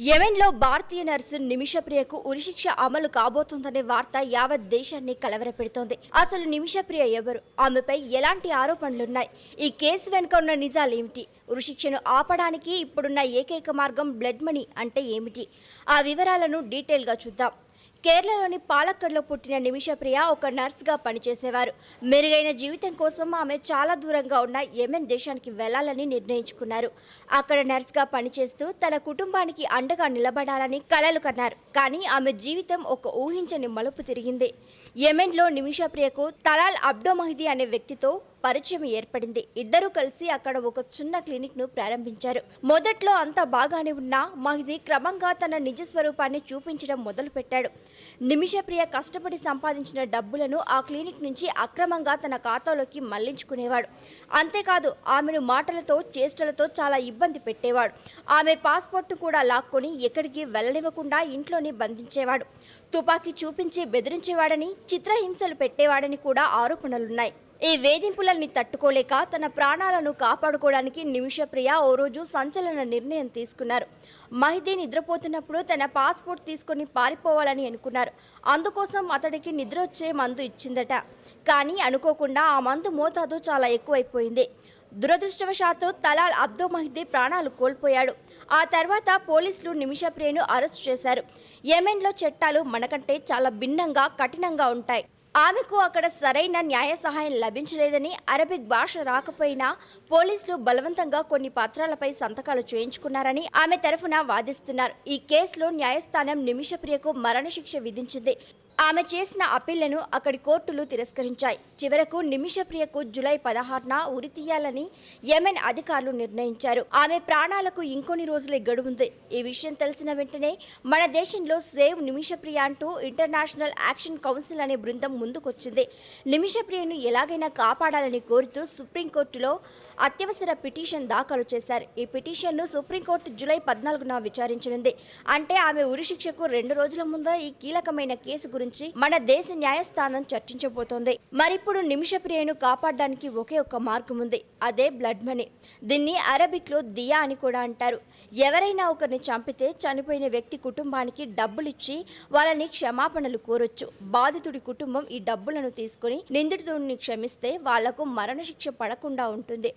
యెమెన్లో భారతీయ nurse నిమిషప్రియకు ఉరిశిక్ష అమలు కాబోతోందనే వార్త యావత్ దేశాన్ని కలవరపెడుతోంది. అసలు నిమిషప్రియ ఎవరు? ఆమెపై ఎలాంటి ఆరోపణలున్నాయి? ఈ కేసు వెనుక ఉన్న నిజాలేమిటి? ఉరిశిక్షను ఆపడానికి ఇప్పుడున్న ఏకైక మార్గం బ్లడ్ మనీ అంటే ఏమిటి? ఆ వివరాలను డీటెయిల్గా చూద్దాం. కేరళలోని పాలక్కడ్లో పుట్టిన నిమిషప్రియ ఒక నర్స్గా పనిచేసేవారు. మెరుగైన జీవితం కోసం ఆమె చాలా దూరంగా ఉన్న యెమెన్ దేశానికి వెళ్ళాలని నిర్ణయించుకున్నారు. అక్కడ నర్స్గా పనిచేస్తూ తన కుటుంబానికి అండగా నిలబడాలని కలలు కన్నారు. కానీ ఆమె జీవితం ఒక ఊహించని మలుపు తిరిగింది. యెమెన్లో నిమిషప్రియకు తలాల్ అబ్డో మహిదీ అనే వ్యక్తితో పరిచయం ఏర్పడింది. ఇద్దరూ కలిసి అక్కడ ఒక చిన్న క్లినిక్ను ప్రారంభించారు. మొదట్లో అంతా బాగానే ఉన్నా మహిదీ క్రమంగా తన నిజ స్వరూపాన్ని చూపించడం మొదలుపెట్టాడు. నిమిషప్రియ కష్టపడి సంపాదించిన డబ్బులను ఆ క్లినిక్ నుంచి అక్రమంగా తన ఖాతాలోకి మళ్ళించుకునేవాడు. అంతేకాదు ఆమెను మాటలతో చేష్టలతో చాలా ఇబ్బంది పెట్టేవాడు. ఆమె పాస్పోర్ట్ను కూడా లాక్కొని ఎక్కడికి వెళ్ళనివ్వకుండా ఇంట్లోనే బంధించేవాడు. తుపాకీ చూపించి బెదిరించేవాడని చిత్రహింసలు పెట్టేవాడని కూడా ఆరోపణలున్నాయి. ఈ వేధింపులన్నీ తట్టుకోలేక తన ప్రాణాలను కాపాడుకోవడానికి నిమిషప్రియ ఓ రోజు సంచలన నిర్ణయం తీసుకున్నారు. మహిదీ నిద్రపోతున్నప్పుడు తన పాస్పోర్ట్ తీసుకొని పారిపోవాలని అనుకున్నారు. అందుకోసం అతడికి నిద్ర వచ్చే మందు ఇచ్చిందట. కానీ అనుకోకుండా ఆ మందు మోతాదు చాలా ఎక్కువైపోయింది. దురదృష్టవశాత్తు తలాల్ అబ్దో మహిదీ ప్రాణాలు కోల్పోయాడు. ఆ తర్వాత పోలీసులు నిమిషప్రియను అరెస్ట్ చేశారు. యెమెన్లో చట్టాలు మనకంటే చాలా భిన్నంగా కఠినంగా ఉంటాయి. ఆమెకు అక్కడ సరైన న్యాయ సహాయం లభించలేదని అరబిక్ భాష రాకపోయినా పోలీసులు బలవంతంగా కొన్ని పత్రాలపై సంతకాలు చేయించుకున్నారని ఆమె తరఫున వాదిస్తున్నారు. ఈ కేసులో న్యాయస్థానం నిమిషప్రియకు మరణశిక్ష విధించింది. ఆమె చేసిన అప్పీళ్ళను అక్కడి కోర్టులు తిరస్కరించాయి. చివరకు నిమిషప్రియకు జులై పదహారున ఉరి తీయాలని యెమెన్ అధికారులు నిర్ణయించారు. ఆమె ప్రాణాలకు ఇంకొన్ని రోజులే గడువుంది. ఈ విషయం తెలిసిన వెంటనే మన దేశంలో సేవ్ నిమిషప్రియ అంటూ ఇంటర్నేషనల్ యాక్షన్ కౌన్సిల్ అనే బృందం ముందుకొచ్చింది. నిమిషప్రియను ఎలాగైనా కాపాడాలని కోరుతూ సుప్రీంకోర్టులో అత్యవసర పిటిషన్ దాఖలు చేశారు. ఈ పిటిషన్ను సుప్రీంకోర్టు జూలై పద్నాలుగున విచారించనుంది. అంటే ఆమె ఉరిశిక్షకు రెండు రోజుల ముందే ఈ కీలకమైన కేసు గురించి మన దేశ న్యాయస్థానం చర్చించబోతోంది. మరిప్పుడు నిమిషప్రియను కాపాడడానికి ఒకే ఒక మార్గం ఉంది. అదే బ్లడ్ మనీ. దీన్ని అరబిక్లో దియా అని కూడా అంటారు. ఎవరైనా ఒకరిని చంపితే చనిపోయిన వ్యక్తి కుటుంబానికి డబ్బులిచ్చి వాళ్ళని క్షమాపణలు కోరొచ్చు. బాధితుడి కుటుంబం ఈ డబ్బులను తీసుకుని నిందితుడిని క్షమిస్తే వాళ్ళకు మరణశిక్ష పడకుండా ఉంటుంది.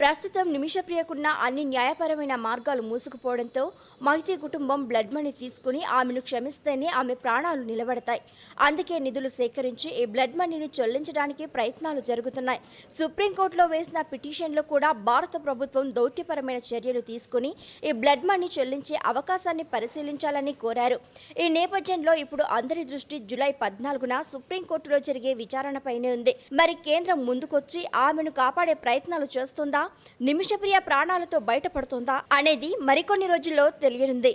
ప్రస్తుతం నిమిషప్రియకున్న అన్ని న్యాయపరమైన మార్గాలు మూసుకుపోవడంతో మహితి కుటుంబం బ్లడ్ మనీ తీసుకుని ఆమెను క్షమిస్తేనే ఆమె ప్రాణాలు నిలబడతాయి. అందుకే నిధులు సేకరించి ఈ బ్లడ్ మనీని చెల్లించడానికి ప్రయత్నాలు జరుగుతున్నాయి. సుప్రీంకోర్టులో వేసిన పిటిషన్లో కూడా భారత ప్రభుత్వం దౌత్యపరమైన చర్యలు తీసుకుని ఈ బ్లడ్ మనీ చెల్లించే అవకాశాన్ని పరిశీలించాలని కోరారు. ఈ నేపథ్యంలో ఇప్పుడు అందరి దృష్టి జూలై పద్నాలుగున సుప్రీంకోర్టులో జరిగే విచారణపైనే ఉంది. మరి కేంద్రం ముందుకొచ్చి ఆమెను కాపాడే ప్రయత్నాలు చేస్తుందా? నిమిషప్రియ ప్రాణాలతో బయటపడుతుందా అనేది మరికొన్ని రోజుల్లో తెలియనుంది.